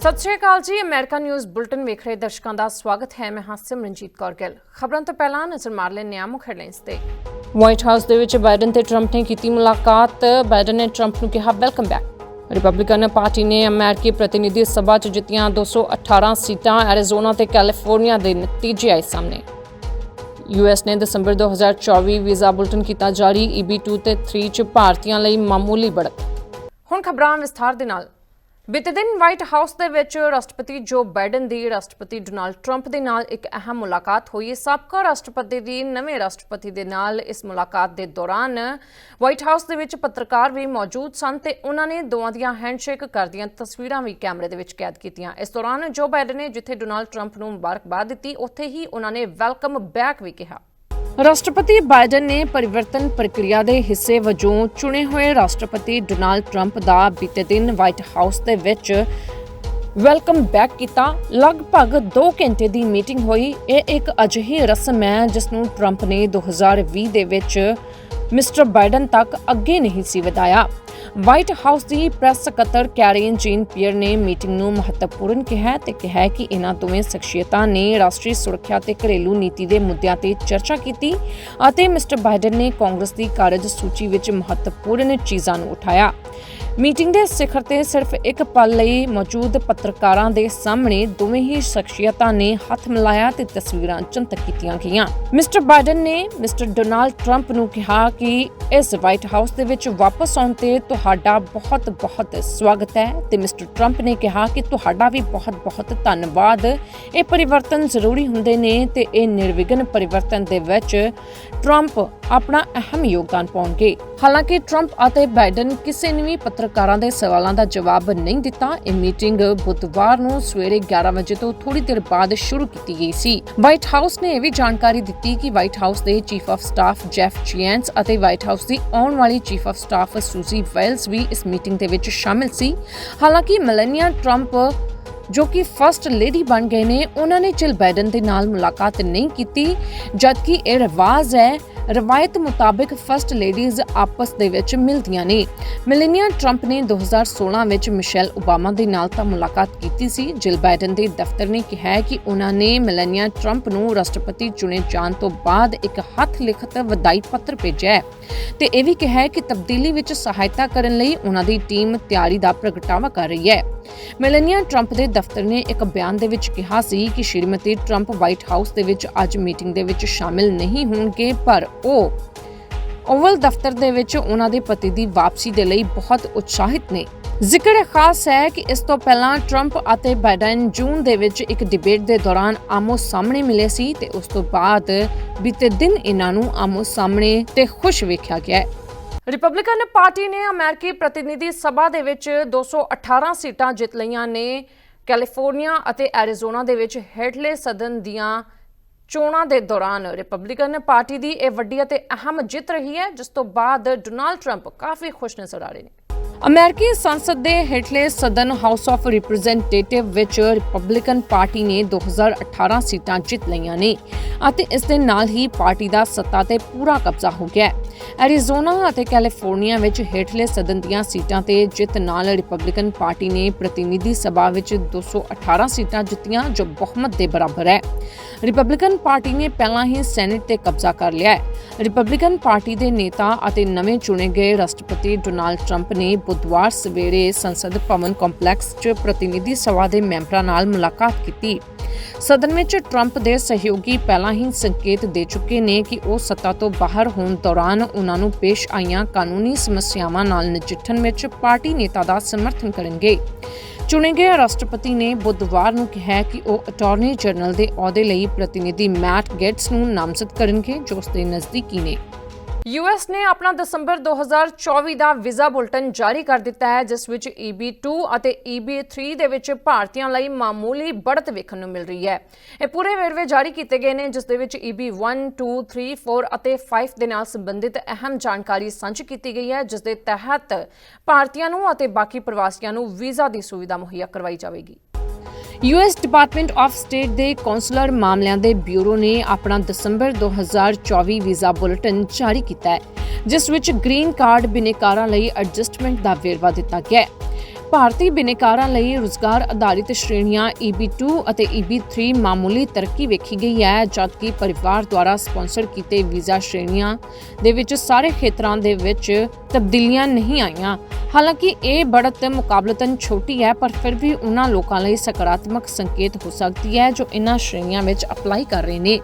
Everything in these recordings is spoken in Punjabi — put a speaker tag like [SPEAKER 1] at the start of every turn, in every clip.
[SPEAKER 1] ਸਤਿ ਸ਼੍ਰੀ ਅਕਾਲ ਜੀ, ਅਮਰੀਕਾ ਨਿਊਜ਼ ਬੁਲਟਨ ਵੇਖ ਰਹੇ ਦਰਸ਼ਕਾਂ ਦਾ ਸਵਾਗਤ ਹੈ। ਮੈਂ ਹਾਂ ਸਿਮਰਨਜੀਤ ਕੌਰ ਗਿੱਲ। ਖਬਰਾਂ ਤੋਂ ਪਹਿਲਾਂ ਨਜ਼ਰ ਮਾਰ ਲੈਂਦੇ ਹਾਂ ਮੁੱਖ ਹੈਡਲਾਈਨਸ ਤੇ। ਵਾਈਟ ਹਾਊਸ ਦੇ ਵਿੱਚ ਬਾਈਡਨ ਤੇ ਟਰੰਪ ਨੇ ਕੀਤੀ ਮੁਲਾਕਾਤ। ਬਾਈਡਨ ਨੇ ਟਰੰਪ ਨੂੰ ਕਿਹਾ ਵੈਲਕਮ ਬੈਕ ਰਿਪਬਲਿਕਨ ਪਾਰਟੀ ਨੇ ਅਮਰੀਕੀ ਪ੍ਰਤੀਨਿਧੀ ਸਭਾ 'ਚ ਜਿੱਤੀਆਂ 218 ਸੀਟਾਂ ਐਰੀਜ਼ੋਨਾ ਤੇ ਕੈਲੀਫੋਰਨੀਆ ਦੇ ਨਤੀਜੇ ਆਏ ਸਾਹਮਣੇ। ਯੂਐਸ ਨੇ ਦਸੰਬਰ 2024 ਵੀਜ਼ਾ ਬੁਲਟਨ ਕੀਤਾ ਜਾਰੀ। EB2 ਤੇ 3 'ਚ ਭਾਰਤੀਆਂ ਲਈ ਮਾਮੂਲੀ ਬੜਤ। ਹੁਣ ਖਬਰਾਂ ਵਿਸਥਾਰ ਦੇ ਨਾਲ। ਬੀਤੇ ਦਿਨ ਵਾਈਟ ਹਾਊਸ ਦੇ ਵਿੱਚ ਰਾਸ਼ਟਰਪਤੀ ਜੋ ਬਾਈਡਨ ਦੀ ਰਾਸ਼ਟਰਪਤੀ ਡੋਨਾਲਡ ਟਰੰਪ ਦੇ ਨਾਲ ਇੱਕ ਅਹਿਮ ਮੁਲਾਕਾਤ ਹੋਈ ਹੈ ਸਾਬਕਾ ਰਾਸ਼ਟਰਪਤੀ ਦੀ ਨਵੇਂ ਰਾਸ਼ਟਰਪਤੀ ਦੇ ਨਾਲ ਇਸ ਮੁਲਾਕਾਤ ਦੇ ਦੌਰਾਨ ਵਾਈਟ ਹਾਊਸ ਦੇ ਵਿੱਚ ਪੱਤਰਕਾਰ ਵੀ ਮੌਜੂਦ ਸਨ ਤੇ ਉਹਨਾਂ ਨੇ ਦੋਵਾਂ ਦੀਆਂ ਹੈਂਡਸ਼ੇਕ ਕਰਦੀਆਂ ਤਸਵੀਰਾਂ ਵੀ ਕੈਮਰੇ ਦੇ ਵਿੱਚ ਕੈਦ ਕੀਤੀਆਂ। ਇਸ ਦੌਰਾਨ ਜੋ ਬਾਈਡਨ ਨੇ ਜਿੱਥੇ ਡੋਨਾਲਡ ਟਰੰਪ ਨੂੰ ਮੁਬਾਰਕਬਾਦ ਦਿੱਤੀ, ਉੱਥੇ ਹੀ ਉਹਨਾਂ ਨੇ ਵੈਲਕਮ ਬੈਕ ਵੀ ਕਿਹਾ। ਰਾਸ਼ਟਰਪਤੀ ਬਾਈਡਨ ਨੇ ਪਰਿਵਰਤਨ ਪ੍ਰਕਿਰਿਆ ਦੇ ਹਿੱਸੇ ਵਜੋਂ ਚੁਣੇ ਹੋਏ ਰਾਸ਼ਟਰਪਤੀ ਡੋਨਾਲਡ ਟਰੰਪ ਦਾ ਬੀਤੇ ਦਿਨ ਵਾਈਟ ਹਾਊਸ ਦੇ ਵਿੱਚ ਵੈਲਕਮ ਬੈਕ ਕੀਤਾ। ਲਗਭਗ 2 ਘੰਟੇ ਦੀ ਮੀਟਿੰਗ ਹੋਈ। ਇਹ ਇੱਕ ਅਜਿਹੀ ਰਸਮ ਹੈ ਜਿਸ ਨੂੰ ਟਰੰਪ ਨੇ 2020 ਦੇ ਵਿੱਚ ਮਿਸਟਰ ਬਾਈਡਨ ਤੱਕ ਅੱਗੇ ਨਹੀਂ ਸੀ ਵਧਾਇਆ। ਵਾਈਟ ਹਾਊਸ ਦੀ ਪ੍ਰੈਸ ਸਕੱਤਰ ਕੈਰੀਨ ਜੀਨ ਪੀਅਰ ਨੇ ਮੀਟਿੰਗ ਨੂੰ ਮਹੱਤਵਪੂਰਨ ਕਿਹਾ ਤੇ ਕਿਹਾ ਕਿ ਇਹਨਾਂ ਦੋਵੇਂ ਸ਼ਖਸੀਅਤਾਂ ਨੇ ਰਾਸ਼ਟਰੀ ਸੁਰੱਖਿਆ ਤੇ ਘਰੇਲੂ ਨੀਤੀ ਦੇ ਮੁੱਦਿਆਂ ਤੇ ਚਰਚਾ ਕੀਤੀ ਅਤੇ ਮਿਸਟਰ ਬਾਈਡਨ ਨੇ ਕਾਂਗਰਸ ਦੀ ਕਾਰਜ ਸੂਚੀ ਵਿੱਚ ਮਹੱਤਵਪੂਰਨ ਚੀਜ਼ਾਂ ਨੂੰ ਉਠਾਇਆ। ਮੀਟਿੰਗ ਦੇ ਸਿਖਰ ਤੇ ਸਿਰਫ ਇੱਕ ਪਲ ਲਈ ਮੌਜੂਦ ਪੱਤਰਕਾਰਾਂ ਦੇ ਸਾਹਮਣੇ ਦੋਵੇਂ ਹੀ ਸ਼ਖਸੀਅਤਾਂ ਨੇ ਹੱਥ ਮਿਲਾਇਆ ਤੇ ਤਸਵੀਰਾਂ ਚਿੰਤਕ ਕੀਤੀਆਂ ਗਈਆਂ। ਮਿਸਟਰ ਬਾਈਡਨ ਨੇ ਮਿਸਟਰ ਡੋਨਾਲਡ ਟਰੰਪ ਨੂੰ ਕਿਹਾ ਕਿ ਇਸ ਵਾਈਟ ਹਾਊਸ ਦੇ ਵਿੱਚ ਵਾਪਸ ਆਉਣ ਤੇ ਤੁਹਾਡਾ ਬਹੁਤ-ਬਹੁਤ ਸਵਾਗਤ ਹੈ ਤੇ ਮਿਸਟਰ ਟਰੰਪ ਨੇ ਕਿਹਾ ਕਿ ਤੁਹਾਡਾ ਵੀ ਬਹੁਤ-ਬਹੁਤ ਧੰਨਵਾਦ। ਇਹ ਪਰਿਵਰਤਨ ਜ਼ਰੂਰੀ ਹੁੰਦੇ ਨੇ ਤੇ ਇਹ ਨਿਰਵਿਘਨ ਪਰਿਵਰਤਨ ਦੇ ਵਿੱਚ ਟਰੰਪ ਆਪਣਾ ਅਹਿਮ ਯੋਗਦਾਨ ਪਾਉਣਗੇ। ਹਾਲਾਂਕਿ ਟਰੰਪ ਅਤੇ ਬਾਈਡਨ ਕਿਸੇ ਨੇ ਵੀ ਪੱਤਰਕਾਰਾਂ ਦੇ ਸਵਾਲਾਂ ਦਾ ਜਵਾਬ ਨਹੀਂ ਦਿੱਤਾ। ਇਹ ਮੀਟਿੰਗ ਬੁੱਧਵਾਰ ਨੂੰ ਸਵੇਰੇ 11 ਵਜੇ ਤੋਂ ਥੋੜੀ ਦੇਰ ਬਾਅਦ ਸ਼ੁਰੂ ਕੀਤੀ ਗਈ ਸੀ। ਵਾਈਟ ਹਾਊਸ ਨੇ ਇਹ ਵੀ ਜਾਣਕਾਰੀ ਦਿੱਤੀ ਕਿ ਵਾਈਟ ਹਾਊਸ ਦੇ chief of staff Jeff Zients ਅਤੇ ਵਾਈਟ ਹਾਊਸ ਦੀ ਆਉਣ ਵਾਲੀ chief of staff Susie Wiles ਵੀ ਇਸ ਮੀਟਿੰਗ ਦੇ ਵਿੱਚ ਸ਼ਾਮਿਲ ਸੀ। ਹਾਲਾਂਕਿ ਮੈਲਨੀਆ ਟਰੰਪ ਜੋ ਕਿ ਫਰਸਟ ਲੇਡੀ ਬਣ ਗਏ ਨੇ, ਉਹਨਾਂ ਨੇ ਜਿਲ ਬਾਈਡਨ ਦੇ ਨਾਲ ਮੁਲਾਕਾਤ ਨਹੀਂ ਕੀਤੀ, ਜਦਕਿ ਇਹ ਰਿਵਾਜ ਹੈ ਰਵਾਇਤ ਮੁਤਾਬਕ ਫਰਸਟ ਲੇਡੀਜ਼ ਆਪਸ ਦੇ ਵਿੱਚ ਮਿਲਦੀਆਂ ਨੇ। ਮਿਲੇਨੀਆ ਟਰੰਪ ਨੇ 2016 ਵਿੱਚ ਮਿਸ਼ੈਲ ਓਬਾਮਾ ਦੇ ਨਾਲ ਤਾਂ ਮੁਲਾਕਾਤ ਕੀਤੀ ਸੀ। ਜਿਲ ਬਾਈਡਨ ਦੇ ਦਫ਼ਤਰ ਨੇ ਕਿਹਾ ਹੈ ਕਿ ਉਹਨਾਂ ਨੇ ਮਿਲੇਨੀਆ ਟਰੰਪ ਨੂੰ ਰਾਸ਼ਟਰਪਤੀ ਚੁਣੇ ਜਾਣ ਤੋਂ ਬਾਅਦ ਇੱਕ ਹੱਥ ਲਿਖਤ ਵਧਾਈ ਪੱਤਰ ਭੇਜਿਆ ਹੈ। ਤੇ ਇਹ ਵੀ ਕਿਹਾ ਹੈ ਕਿ ਤਬਦੀਲੀ ਵਿੱਚ ਸਹਾਇਤਾ ਕਰਨ ਲਈ ਉਹਨਾਂ ਦੀ ਟੀਮ ਤਿਆਰੀ ਦਾ ਪ੍ਰਗਟਾਵਾ ਕਰ ਰਹੀ ਹੈ। ਮੈਲਨੀਆ ਟਰੰਪ ਦੇ ਦਫ਼ਤਰ ਨੇ ਇੱਕ ਬਿਆਨ ਦੇ ਵਿੱਚ ਕਿਹਾ ਸੀ ਕਿ ਸ਼੍ਰੀਮਤੀ ਟਰੰਪ ਵਾਈਟ ਹਾਊਸ ਦੇ ਵਿੱਚ ਅੱਜ ਮੀਟਿੰਗ ਦੇ ਵਿੱਚ ਸ਼ਾਮਿਲ ਨਹੀਂ ਹੋਣਗੇ, ਪਰ ਉਹ। ਓਵਲ ਦਫ਼ਤਰ ਦੇ ਵਿੱਚ ਉਹਨਾਂ ਦੇ ਪਤੀ ਦੀ ਵਾਪਸੀ ਦੇ ਲਈ ਬਹੁਤ ਉਤਸ਼ਾਹਿਤ ਨੇ। ਜ਼ਿਕਰ ਖਾਸ ਹੈ ਕਿ ਇਸ ਤੋਂ ਪਹਿਲਾਂ ਟਰੰਪ ਅਤੇ ਬਾਈਡਨ ਜੂਨ ਦੇ ਵਿੱਚ ਇੱਕ ਡਿਬੇਟ ਦੇ ਦੌਰਾਨ ਆਮੋ ਸਾਹਮਣੇ ਮਿਲੇ ਸੀ ਤੇ ਉਸ ਤੋਂ ਬਾਅਦ ਬੀਤੇ ਦਿਨ ਇਹਨਾਂ ਨੂੰ ਆਮੋ ਸਾਹਮਣੇ ਤੇ ਖੁਸ਼ ਵੇਖਿਆ ਗਿਆ। ਹੈ ਰਿਪਬਲਿਕਨ ਪਾਰਟੀ ਨੇ ਅਮਰੀਕੀ ਪ੍ਰਤੀਨਿਧੀ ਸਭਾ ਦੇ ਵਿੱਚ 218 ਸੀਟਾਂ ਜਿੱਤ ਲਈਆਂ ਨੇ। ਕੈਲੀਫੋਰਨੀਆ ਅਤੇ ਐਰੀਜ਼ੋਨਾ ਦੇ ਵਿੱਚ ਹੇਠਲੇ ਸਦਨ ਦੀਆਂ ਚੋਣਾਂ ਦੇ ਦੌਰਾਨ ਰਿਪਬਲਿਕਨ ਪਾਰਟੀ ਦੀ ਇਹ ਵੱਡੀ ਅਤੇ ਅਹਿਮ ਜਿੱਤ ਰਹੀ ਹੈ, ਜਿਸ ਤੋਂ ਬਾਅਦ ਡੋਨਾਲਡ ਟਰੰਪ ਕਾਫੀ ਖੁਸ਼ ਨਜ਼ਰ ਆ ਰਹੇ ਨੇ। ਅਮਰੀਕੀ ਸੰਸਦ ਦੇ ਹੇਠਲੇ ਸਦਨ ਹਾਊਸ ਆਫ ਰਿਪਰੈਜ਼ੈਂਟੇਟਿਵ ਵਿੱਚ ਰਿਪਬਲਿਕਨ ਪਾਰਟੀ ਨੇ 2018 ਸੀਟਾਂ ਜਿੱਤ ਲਈਆਂ ਨੇ ਅਤੇ ਇਸ ਦੇ ਨਾਲ ਹੀ ਪਾਰਟੀ ਦਾ ਸੱਤਾ ਤੇ ਪੂਰਾ ਕਬਜ਼ਾ ਹੋ ਗਿਆ ਹੈ। ਐਰੀਜ਼ੋਨਾ ਅਤੇ ਕੈਲੀਫੋਰਨੀਆ ਵਿੱਚ ਹੇਠਲੇ ਸਦਨ ਦੀਆਂ ਸੀਟਾਂ ਤੇ ਜਿੱਤ ਨਾਲ ਰਿਪਬਲਿਕਨ ਪਾਰਟੀ ਨੇ ਪ੍ਰਤੀਨਿਧੀ ਸਭਾ ਵਿੱਚ 218 ਸੀਟਾਂ ਜਿੱਤੀਆਂ, ਜੋ ਬਹੁਮਤ ਦੇ ਬਰਾਬਰ ਹੈ। ਰਿਪਬਲਿਕਨ ਪਾਰਟੀ ਨੇ ਪਹਿਲਾਂ ਹੀ ਸੈਨੇਟ ਤੇ ਕਬਜ਼ਾ ਕਰ ਲਿਆ ਹੈ। ਰਿਪਬਲਿਕਨ ਪਾਰਟੀ ਦੇ ਨੇਤਾ ਅਤੇ ਨਵੇਂ ਚੁਣੇ ਗਏ ਰਾਸ਼ਟਰਪਤੀ ਡੋਨਾਲਡ ਟਰੰਪ ਨੇ ਬੁੱਧਵਾਰ ਸਵੇਰੇ ਸੰਸਦ ਭਵਨ ਕੰਪਲੈਕਸ 'ਚ ਪ੍ਰਤੀਨਿਧੀ ਸਭਾ ਦੇ ਮੈਂਬਰਾਂ ਨਾਲ ਮੁਲਾਕਾਤ ਕੀਤੀ। ਸਦਨ ਵਿੱਚ ਟਰੰਪ ਦੇ ਸਹਿਯੋਗੀ ਪਹਿਲਾਂ ਹੀ ਸੰਕੇਤ ਦੇ ਚੁੱਕੇ ਨੇ ਕਿ ਉਹ ਸੱਤਾ ਤੋਂ ਬਾਹਰ ਹੋਣ ਦੌਰਾਨ ਉਹਨਾਂ ਨੂੰ ਪੇਸ਼ ਆਈਆਂ ਕਾਨੂੰਨੀ ਸਮੱਸਿਆਵਾਂ ਨਾਲ ਨਜਿੱਠਣ ਵਿੱਚ ਪਾਰਟੀ ਨੇਤਾ ਦਾ ਸਮਰਥਨ ਕਰਨਗੇ। ਚੁਣੇ ਗਏ ਰਾਸ਼ਟਰਪਤੀ ਨੇ ਬੁੱਧਵਾਰ ਨੂੰ ਕਿਹਾ ਕਿ ਉਹ ਅਟਾਰਨੀ ਜਨਰਲ ਦੇ ਅਹੁਦੇ ਲਈ ਪ੍ਰਤੀਨਿਧੀ ਮੈਟ ਗੇਟਸ ਨੂੰ ਨਾਮਜ਼ਦ ਕਰਨਗੇ, ਜੋ ਉਸ ਦੇ ਨਜ਼ਦੀਕੀ ਨੇ। ਯੂਐਸ ਨੇ ਆਪਣਾ ਦਸੰਬਰ 2024 ਦਾ ਵੀਜ਼ਾ ਬੁਲਟਨ ਜਾਰੀ ਕਰ ਦਿੱਤਾ ਹੈ, ਜਿਸ ਵਿੱਚ EB2 ਅਤੇ EB3 ਦੇ ਵਿੱਚ ਭਾਰਤੀਆਂ ਲਈ ਮਾਮੂਲੀ ਬੜਤ ਵੇਖਣ ਨੂੰ ਮਿਲ ਰਹੀ ਹੈ। ਇਹ ਪੂਰੇ ਵੇਰਵੇ ਜਾਰੀ ਕੀਤੇ ਗਏ ਨੇ, ਜਿਸ ਦੇ ਵਿੱਚ EB1 2 3 4 ਅਤੇ 5 ਦੇ ਨਾਲ ਸੰਬੰਧਿਤ ਅਹਿਮ ਜਾਣਕਾਰੀ ਸਾਂਝੀ ਕੀਤੀ ਗਈ ਹੈ, ਜਿਸ ਦੇ ਤਹਿਤ ਭਾਰਤੀਆਂ ਨੂੰ ਅਤੇ ਬਾਕੀ ਪ੍ਰਵਾਸੀਆਂ ਨੂੰ ਵੀਜ਼ਾ ਦੀ ਸੁਵਿਧਾ ਮੁਹੱਈਆ ਕਰਵਾਈ ਜਾਵੇਗੀ। ਯੂਐਸ ਡਿਪਾਰਟਮੈਂਟ ਆਫ ਸਟੇਟ ਦੇ ਕੌਂਸਲਰ ਮਾਮਲਿਆਂ ਦੇ ਬਿਊਰੋ ਨੇ ਆਪਣਾ ਦਸੰਬਰ 2024 ਵੀਜ਼ਾ ਬੁਲੇਟਿਨ ਜਾਰੀ ਕੀਤਾ ਹੈ, ਜਿਸ ਵਿੱਚ ਗ੍ਰੀਨ ਕਾਰਡ ਬਿਨੇਕਾਰਾਂ ਲਈ ਐਡਜਸਟਮੈਂਟ ਦਾ ਵੇਰਵਾ ਦਿੱਤਾ ਗਿਆ ਹੈ। ਭਾਰਤੀ ਬਿਨੇਕਾਰਾਂ ਲਈ ਰੁਜ਼ਗਾਰ ਆਧਾਰਿਤ ਸ਼੍ਰੇਣੀਆਂ EB2 ਅਤੇ EB3 ਮਾਮੂਲੀ ਤਰੱਕੀ ਵੇਖੀ ਗਈ ਹੈ, ਜਦਕਿ ਪਰਿਵਾਰ ਦੁਆਰਾ ਸਪਾਂਸਰ ਕੀਤੇ ਵੀਜ਼ਾ ਸ਼੍ਰੇਣੀਆਂ ਦੇ ਵਿੱਚ ਸਾਰੇ ਖੇਤਰਾਂ ਦੇ ਵਿੱਚ ਤਬਦੀਲੀਆਂ ਨਹੀਂ ਆਈਆਂ। ਹਾਲਾਂਕਿ ਇਹ ਬੜਤ ਮੁਕਾਬਲਤਨ ਛੋਟੀ ਹੈ, ਪਰ ਫਿਰ ਵੀ ਉਹਨਾਂ ਲੋਕਾਂ ਲਈ ਸਕਾਰਾਤਮਕ ਸੰਕੇਤ ਹੋ ਸਕਦੀ ਹੈ ਜੋ ਇਹਨਾਂ ਸ਼੍ਰੇਣੀਆਂ ਵਿੱਚ ਅਪਲਾਈ ਕਰ ਰਹੇ ਨੇ।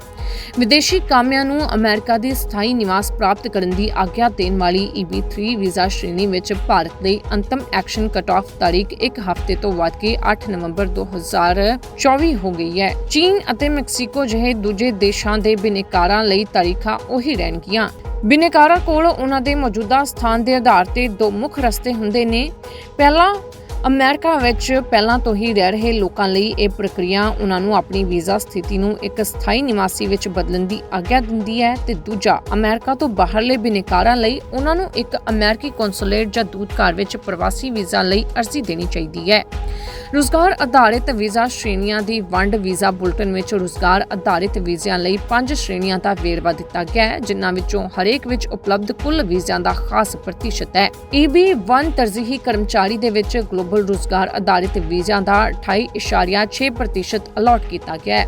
[SPEAKER 1] ਵਿਦੇਸ਼ੀ ਕਾਮਿਆਂ ਨੂੰ ਅਮਰੀਕਾ ਦੀ ਸਥਾਈ ਨਿਵਾਸ ਪ੍ਰਾਪਤ ਕਰਨ ਦੀ ਆਗਿਆ ਦੇਣ ਵਾਲੀ EB3 ਵੀਜ਼ਾ ਸ਼੍ਰੇਣੀ ਵਿੱਚ ਭਾਰਤ ਲਈ ਅੰਤਮ ਐਕਸ਼ਨ ਕਟ ਆਫ ਤਾਰੀਖ ਇੱਕ ਹਫ਼ਤੇ ਤੋਂ ਵੱਧ ਕੇ 8 ਨਵੰਬਰ 2024 ਹੋ ਗਈ ਹੈ। ਚੀਨ ਅਤੇ ਮੈਕਸੀਕੋ ਜਿਹੇ ਦੂਜੇ ਦੇਸ਼ਾਂ ਦੇ ਬਿਨੇਕਾਰਾਂ ਲਈ ਤਾਰੀਖਾਂ ਉਹੀ ਰਹਿਣਗੀਆਂ। ਬਿਨੇਕਾਰਾਂ ਕੋਲ ਉਹਨਾਂ ਦੇ ਮੌਜੂਦਾ ਸਥਾਨ ਦੇ ਆਧਾਰ ਤੇ ਦੋ ਮੁੱਖ ਰਸਤੇ ਹੁੰਦੇ ਨੇ। ਪਹਿਲਾ ਅਮਰੀਕਾ ਵਿੱਚ ਪਹਿਲਾਂ ਤੋਂ ਹੀ ਰਹਿ ਰਹੇ ਲੋਕਾਂ ਲਈ ਇਹ ਪ੍ਰਕਿਰਿਆ ਉਹਨਾਂ ਨੂੰ ਆਪਣੀ ਵੀਜ਼ਾ ਸਥਿਤੀ ਨੂੰ ਇੱਕ ਸਥਾਈ ਨਿਵਾਸੀ ਵਿੱਚ ਬਦਲਣ ਦੀ ਆਗਿਆ ਦਿੰਦੀ ਹੈ ਤੇ ਦੂਜਾ, ਅਮਰੀਕਾ ਤੋਂ ਬਾਹਰਲੇ ਬਿਨੇਕਾਰਾਂ ਲਈ ਉਹਨਾਂ ਨੂੰ ਇੱਕ ਅਮਰੀਕੀ ਕੌਂਸੂਲੇਟ ਜਾਂ ਦੂਤਘਰ ਵਿੱਚ ਪ੍ਰਵਾਸੀ ਵੀਜ਼ਾ ਲਈ ਅਰਜ਼ੀ ਦੇਣੀ ਚਾਹੀਦੀ ਹੈ। ਰੁਜ਼ਗਾਰ ਆਧਾਰਿਤ ਵੀਜ਼ਾ ਸ਼੍ਰੇਣੀਆਂ ਦੀ ਵੰਡ ਵੀਜ਼ਾ ਬੁਲਟਨ ਵਿੱਚ ਰੁਜ਼ਗਾਰ ਆਧਾਰਿਤ ਵੀਜ਼ਿਆਂ ਲਈ ਪੰਜ ਸ਼੍ਰੇਣੀਆਂ ਦਾ ਵੇਰਵਾ ਦਿੱਤਾ ਗਿਆ ਹੈ, ਜਿਨ੍ਹਾਂ ਵਿੱਚੋਂ ਹਰੇਕ ਵਿੱਚ ਉਪਲਬਧ ਕੁੱਲ ਵੀਜ਼ਿਆਂ ਦਾ ਖਾਸ ਪ੍ਰਤੀਸ਼ਤ ਹੈ। EB1 ਤਰਜੀਹੀ ਕਰਮਚਾਰੀ ਦੇ ਵਿੱਚ ਗਲੋਬਲ ਰੁਜ਼ਗਾਰ ਆਧਾਰਿਤ ਵੀਜ਼ਿਆਂ ਦਾ 28.6% ਅਲਾਟ ਕੀਤਾ ਗਿਆ ਹੈ,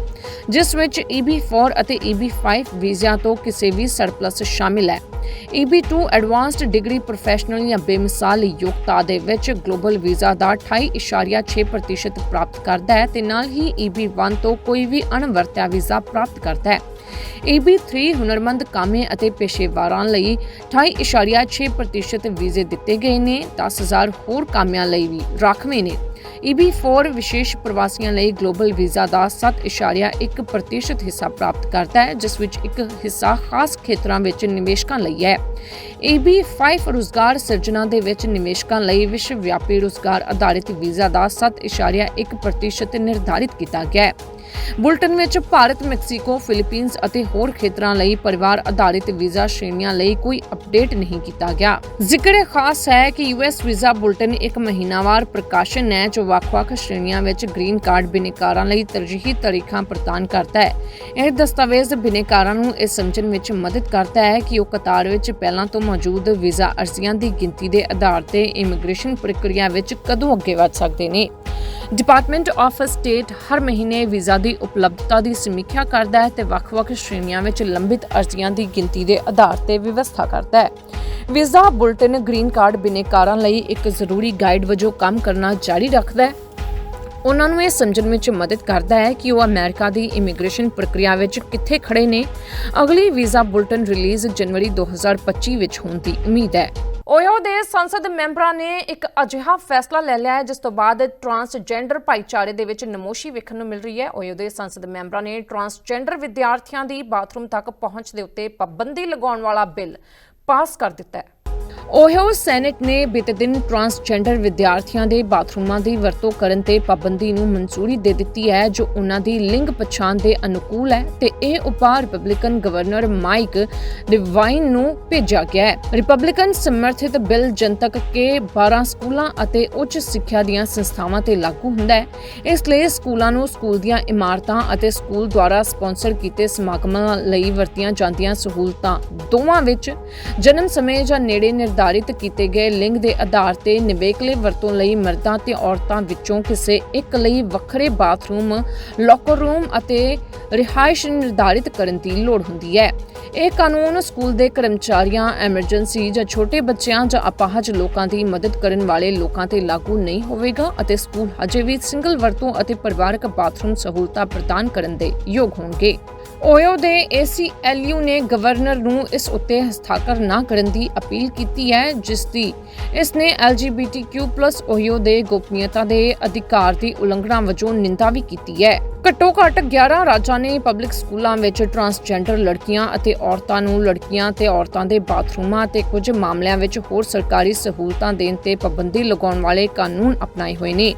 [SPEAKER 1] ਜਿਸ ਵਿੱਚ EB4 ਅਤੇ EB5 ਵੀਜ਼ਿਆਂ ਤੋਂ ਕਿਸੇ ਵੀ ਸਰਪਲਸ ਸ਼ਾਮਿਲ ਹੈ। EB2 ਐਡਵਾਂਸਡ ਡਿਗਰੀ ਪ੍ਰੋਫੈਸ਼ਨਲ ਜਾਂ ਬੇਮਿਸਾਲ ਯੋਗਤਾ ਦੇ ਵਿੱਚ ਗਲੋਬਲ ਵੀਜ਼ਾ ਦਾ 28.6% ਪ੍ਰਾਪਤ ਕਰਦਾ ਹੈ ਤੇ ਨਾਲ ਹੀ EB1 ਤੋਂ ਕੋਈ ਵੀ ਅਣਵਰਤਿਆ ਵੀਜ਼ਾ ਪ੍ਰਾਪਤ ਕਰਦਾ ਹੈ। EB3 ਹੁਨਰਮੰਦ ਕਾਮੇ ਅਤੇ ਪੇਸ਼ੇਵਰਾਂ ਲਈ 28.6% ਵੀਜ਼ੇ ਦਿੱਤੇ ਗਏ ਨੇ 10000 ਹੋਰ ਕਾਮਿਆਂ ਲਈ ਵੀ ਰਾਖਵੇਂ ਨੇ। EB4 ਵਿਸ਼ੇਸ਼ ਪ੍ਰਵਾਸੀਆਂ ਲਈ ਗਲੋਬਲ ਵੀਜ਼ਾ ਦਾ 7.1% ਹਿੱਸਾ ਪ੍ਰਾਪਤ ਕਰਦਾ ਹੈ, ਜਿਸ ਵਿੱਚ ਇੱਕ ਹਿੱਸਾ ਖਾਸ ਖੇਤਰਾਂ ਵਿੱਚ ਨਿਵੇਸ਼ਕਾਂ ਲਈ ਹੈ। EB5 ਰੁਜ਼ਗਾਰ ਸਿਰਜਣਾ ਦੇ ਵਿੱਚ ਨਿਵੇਸ਼ਕਾਂ ਲਈ ਵਿਸ਼ਵ ਵਿਆਪੀ ਰੁਜ਼ਗਾਰ ਆਧਾਰਿਤ ਵੀਜ਼ਾ ਦਾ 7.1% ਨਿਰਧਾਰਿਤ ਕੀਤਾ ਗਿਆ ਹੈ। ਬੁਲਟਨ ਵਿੱਚ ਭਾਰਤ, ਮੈਕਸੀਕੋ ਫਿਲੀਪੀਨਜ਼ ਅਤੇ ਹੋਰ ਖੇਤਰਾਂ ਲਈ ਪਰਿਵਾਰ ਆਧਾਰਿਤ ਵੀਜ਼ਾ ਸ਼੍ਰੇਣੀਆਂ ਲਈ ਕੋਈ ਅਪਡੇਟ ਨਹੀਂ ਕੀਤਾ ਗਿਆ। ਜ਼ਿਕਰ ਖਾਸ ਹੈ ਕਿ ਯੂਐਸ ਵੀਜ਼ਾ ਬੁਲਟਨ ਇੱਕ ਮਹੀਨਾਵਾਰ ਪ੍ਰਕਾਸ਼ਨ ਹੈ ਜੋ ਵੱਖ-ਵੱਖ ਸ਼੍ਰੇਣੀਆਂ ਵਿੱਚ ਗ੍ਰੀਨ ਕਾਰਡ ਬਿਨੇਕਾਰਾਂ ਲਈ ਤਰਜੀਹੀ ਤਾਰੀਖਾਂ ਪ੍ਰਦਾਨ ਕਰਦਾ ਹੈ। ਇਹ ਦਸਤਾਵੇਜ਼ ਬਿਨੇਕਾਰਾਂ ਨੂੰ ਇਹ ਸਮਝਣ ਵਿੱਚ ਮਦਦ ਕਰਦਾ ਹੈ ਕਿ ਉਹ ਕਤਾਰ ਵਿੱਚ ਪਹਿਲਾਂ ਤੋਂ ਮੌਜੂਦ ਵੀਜ਼ਾ ਅਰਜ਼ੀਆਂ ਦੀ ਗਿਣਤੀ ਦੇ ਆਧਾਰ ਤੇ ਇਮੀਗ੍ਰੇਸ਼ਨ ਪ੍ਰਕਿਰਿਆ ਵਿੱਚ ਕਦੋਂ ਅੱਗੇ ਵਧ ਸਕਦੇ ਨੇ। ਡਿਪਾਰਟਮੈਂਟ ਆਫ ਸਟੇਟ ਹਰ ਮਹੀਨੇ ਵੀਜ਼ਾ ਦੀ ਉਪਲਬਧਤਾ ਦੀ ਸਮੀਖਿਆ ਕਰਦਾ ਹੈ ਤੇ ਵੱਖ-ਵੱਖ ਸ਼੍ਰੇਣੀਆਂ ਵਿੱਚ ਲੰਬਿਤ ਅਰਜ਼ੀਆਂ ਦੀ ਗਿਣਤੀ ਦੇ ਆਧਾਰ ਤੇ ਵਿਵਸਥਾ ਕਰਦਾ ਹੈ। ਵੀਜ਼ਾ ਬੁਲਟਨ ਗ੍ਰੀਨ ਕਾਰਡ ਬਿਨੇਕਾਰਾਂ ਲਈ ਇੱਕ ਜ਼ਰੂਰੀ ਗਾਈਡ ਵਜੋਂ ਕੰਮ ਕਰਨਾ ਜਾਰੀ ਰੱਖਦਾ ਹੈ। ਉਹਨਾਂ ਨੂੰ ਇਹ ਸਮਝਣ ਵਿੱਚ ਮਦਦ ਕਰਦਾ ਹੈ ਕਿ ਉਹ ਅਮਰੀਕਾ ਦੀ ਇਮੀਗ੍ਰੇਸ਼ਨ ਪ੍ਰਕਿਰਿਆ ਵਿੱਚ ਕਿੱਥੇ ਖੜੇ ਨੇ। ਅਗਲੀ ਵੀਜ਼ਾ ਬੁਲਟਨ ਰਿਲੀਜ਼ ਜਨਵਰੀ 2025 ਵਿੱਚ ਹੋਣ ਦੀ ਉਮੀਦ ਹੈ। ਓਯੋ ਦੇ ਸੰਸਦ ਮੈਂਬਰਾਂ ਨੇ ਇੱਕ ਅਜਿਹਾ ਫੈਸਲਾ ਲੈ ਲਿਆ ਹੈ, ਜਿਸ ਤੋਂ ਬਾਅਦ ਟਰਾਂਸਜੈਂਡਰ ਭਾਈਚਾਰੇ ਦੇ ਵਿੱਚ ਨਮੋਸ਼ੀ ਵੇਖਣ ਨੂੰ ਮਿਲ ਰਹੀ ਹੈ। ਓਯੋ ਦੇ ਸੰਸਦ ਮੈਂਬਰਾਂ ਨੇ ਟਰਾਂਸਜੈਂਡਰ ਵਿਦਿਆਰਥੀਆਂ ਦੀ ਬਾਥਰੂਮ ਤੱਕ ਪਹੁੰਚ ਦੇ ਉੱਤੇ ਪਾਬੰਦੀ ਲਗਾਉਣ ਵਾਲਾ ਬਿੱਲ ਪਾਸ ਕਰ ਦਿੱਤਾ ਹੈ। ਓਹੀਓ ਸੈਨੇਟ ਨੇ ਬੀਤੇ ਦਿਨ ਟਰਾਂਸਜੈਂਡਰ ਵਿਦਿਆਰਥੀਆਂ ਦੇ ਬਾਥਰੂਮਾਂ ਦੀ ਵਰਤੋਂ ਕਰਨ ਤੇ ਪਾਬੰਦੀ ਨੂੰ ਮਨਜ਼ੂਰੀ ਦੇ ਦਿੱਤੀ ਹੈ, ਜੋ ਉਹਨਾਂ ਦੀ ਲਿੰਗ ਪਛਾਣ ਦੇ ਅਨੁਕੂਲ ਹੈ ਤੇ ਇਹ ਉਪਾਅ ਰਿਪਬਲਿਕਨ ਗਵਰਨਰ ਮਾਈਕ ਡਿਵਾਈਨ ਨੂੰ ਭੇਜਿਆ ਗਿਆ ਹੈ। ਰਿਪਬਲਿਕਨ ਸਮਰਥਿਤ ਬਿੱਲ ਜਨਤਕ ਕੇ 12 ਸਕੂਲਾਂ ਅਤੇ ਉੱਚ ਸਿੱਖਿਆ ਦੀਆਂ ਸੰਸਥਾਵਾਂ ਤੇ ਲਾਗੂ ਹੁੰਦਾ ਹੈ। ਇਸ ਲਈ ਸਕੂਲਾਂ ਨੂੰ ਸਕੂਲ ਦੀਆਂ ਇਮਾਰਤਾਂ ਅਤੇ ਸਕੂਲ ਦੁਆਰਾ ਸਪਾਂਸਰ ਕੀਤੇ ਸਮਾਗਮਾਂ ਲਈ ਵਰਤੀਆਂ ਜਾਂਦੀਆਂ ਸਹੂਲਤਾਂ ਦੋਵਾਂ ਵਿੱਚ ਜਨਮ ਸਮੇਂ ਜਾਂ ਨੇੜੇ ਨਿਰਧਾਰਿਤ ਕੀਤੇ ਗਏ ਲਿੰਗ ਦੇ ਆਧਾਰ ਤੇ ਨਿਵੇਕਲੇ ਵਰਤੋਂ ਲਈ ਮਰਦਾਂ ਤੇ ਔਰਤਾਂ ਵਿੱਚੋਂ ਕਿਸੇ ਇੱਕ ਲਈ ਵੱਖਰੇ ਬਾਥਰੂਮ ਲੋਕਰ ਰੂਮ ਅਤੇ ਰਿਹਾਇਸ਼ ਨਿਰਧਾਰਿਤ ਕਰਨ ਦੀ ਲੋੜ ਹੁੰਦੀ ਹੈ। ਇਹ ਕਾਨੂੰਨ ਸਕੂਲ ਦੇ ਕਰਮਚਾਰੀਆਂ, ਐਮਰਜੈਂਸੀ ਜਾਂ ਛੋਟੇ ਬੱਚਿਆਂ ਜਾਂ ਅਪਾਹਜ ਲੋਕਾਂ ਦੀ ਮਦਦ ਕਰਨ ਵਾਲੇ ਲੋਕਾਂ ਤੇ ਲਾਗੂ ਨਹੀਂ ਹੋਵੇਗਾ ਅਤੇ ਸਕੂਲ ਅਜੇ ਵੀ ਸਿੰਗਲ ਵਰਤੋਂ ਅਤੇ ਪਰਿਵਾਰਕ ਬਾਥਰੂਮ ਸਹੂਲਤਾਂ ਪ੍ਰਦਾਨ ਕਰਨ ਦੇ ਯੋਗ ਹੋਣਗੇ। ਓਯੋ ਦੇ ਏਸੀਐਲਯੂ ਨੇ ਗਵਰਨਰ ਨੂੰ ਇਸ ਉੱਤੇ ਹਸਤਾਖਰ ਨਾ ਕਰਨ ਦੀ ਅਪੀਲ ਕੀਤੀ ਹੈ, ਜਿਸ ਦੀ ਇਸ ਨੇ LGBTQ+ ਓਯੋ ਦੇ ਗੋਪਨੀਯਤਾ ਦੇ ਅਧਿਕਾਰ ਦੀ ਉਲੰਘਣਾ ਵਜੋਂ ਨਿੰਦਾ ਵੀ ਕੀਤੀ ਹੈ। ਘੱਟੋ ਘੱਟ 11 ਰਾਜਾਂ ਨੇ ਪਬਲਿਕ ਸਕੂਲਾਂ ਵਿੱਚ ਟਰਾਂਸਜੈਂਡਰ ਲੜਕੀਆਂ ਅਤੇ ਔਰਤਾਂ ਨੂੰ ਲੜਕੀਆਂ ਤੇ ਔਰਤਾਂ ਦੇ ਬਾਥਰੂਮਾਂ ਤੇ ਕੁਝ ਮਾਮਲਿਆਂ ਵਿੱਚ ਹੋਰ ਸਰਕਾਰੀ ਸਹੂਲਤਾਂ ਦੇਣ ਤੇ ਪਾਬੰਦੀ ਲਗਾਉਣ ਵਾਲੇ ਕਾਨੂੰਨ ਅਪਣਾਏ ਹੋਏ ਨੇ।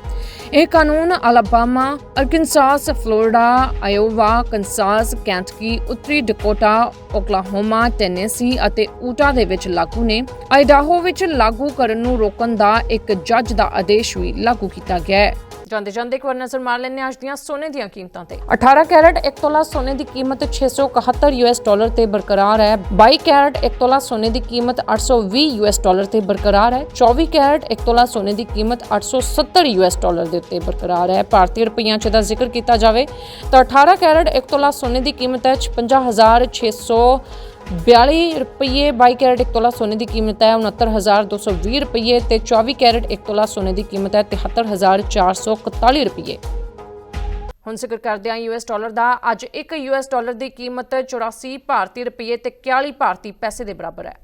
[SPEAKER 1] ਇਹ ਕਾਨੂੰਨ Alabama, Arkansas, Florida, Iowa Kansas Kentucky, ਉੱਤਰੀ ਡਕੋਟਾ, ਓਕਲਾਹੋਮਾ, ਟੈਨੇਸੀ ਅਤੇ ਊਟਾ ਦੇ ਵਿੱਚ ਲਾਗੂ ਨੇ। ਆਇਡਾਹੋ ਵਿੱਚ ਲਾਗੂ ਕਰਨ ਨੂੰ ਰੋਕਣ ਦਾ ਇੱਕ ਜੱਜ ਦਾ ਆਦੇਸ਼ ਵੀ ਲਾਗੂ ਕੀਤਾ ਗਿਆ ਹੈ। ਜਾਂਦੇ ਜਾਂਦੇ ਇੱਕ ਵਾਰ ਨਜ਼ਰ ਮਾਰ ਲੈਂਦੇ ਅੱਜ ਦੀਆਂ ਸੋਨੇ ਦੀਆਂ ਕੀਮਤਾਂ ਤੇ। 18 ਕੈਰਟ 1 ਤੋਲਾ ਸੋਨੇ ਦੀ ਕੀਮਤ 671 ਯੂਐਸ ਡਾਲਰ ਤੇ ਬਰਕਰਾਰ ਹੈ। 22 ਕੈਰਟ 1 ਤੋਲਾ ਸੋਨੇ ਦੀ ਕੀਮਤ 820 ਯੂਐਸ ਡਾਲਰ ਤੇ ਬਰਕਰਾਰ ਹੈ। 24 ਕੈਰਟ 1 ਤੋਲਾ ਸੋਨੇ ਦੀ ਕੀਮਤ 870 ਯੂਐਸ ਡਾਲਰ ਦੇ ਉੱਤੇ ਬਰਕਰਾਰ ਹੈ। ਭਾਰਤੀ ਰੁਪਈਆਂ 'ਚ ਦਾ ਜ਼ਿਕਰ ਕੀਤਾ ਜਾਵੇ ਤਾਂ 18 ਕੈਰਟ 1 ਤੋਲਾ ਸੋਨੇ ਦੀ ਕੀਮਤ ਹੈ 55600 42 ਰੁਪਏ 22 ਕੈਰਟ 1 ਤੋਲਾ ਸੋਨੇ ਦੀ ਕੀਮਤ ਹੈ 69220 ਰੁਪਏ ਤੇ 24 ਕੈਰਟ 1 ਤੋਲਾ ਸੋਨੇ ਦੀ ਕੀਮਤ ਹੈ 73441 ਰੁਪਏ ਹੁਣ ਜ਼ਿਕਰ ਕਰਦੇ ਹਾਂ ਯੂਐਸ ਡਾਲਰ ਦਾ। ਅੱਜ 1 ਯੂਐਸ ਡਾਲਰ ਦੀ ਕੀਮਤ 84 ਭਾਰਤੀ ਰੁਪਏ ਤੇ 41 ਭਾਰਤੀ ਪੈਸੇ ਦੇ ਬਰਾਬਰ ਹੈ।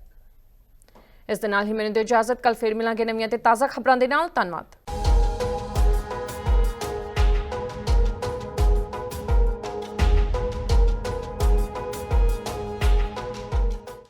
[SPEAKER 1] ਇਸ ਦੇ ਨਾਲ ਹੀ ਮੈਨੂੰ ਦਿਓ ਇਜਾਜ਼ਤ। ਕੱਲ ਫੇਰ ਮਿਲਾਂਗੇ ਨਵੀਆਂ ਤੇ ਤਾਜ਼ਾ ਖਬਰਾਂ ਦੇ ਨਾਲ। ਧੰਨਵਾਦ।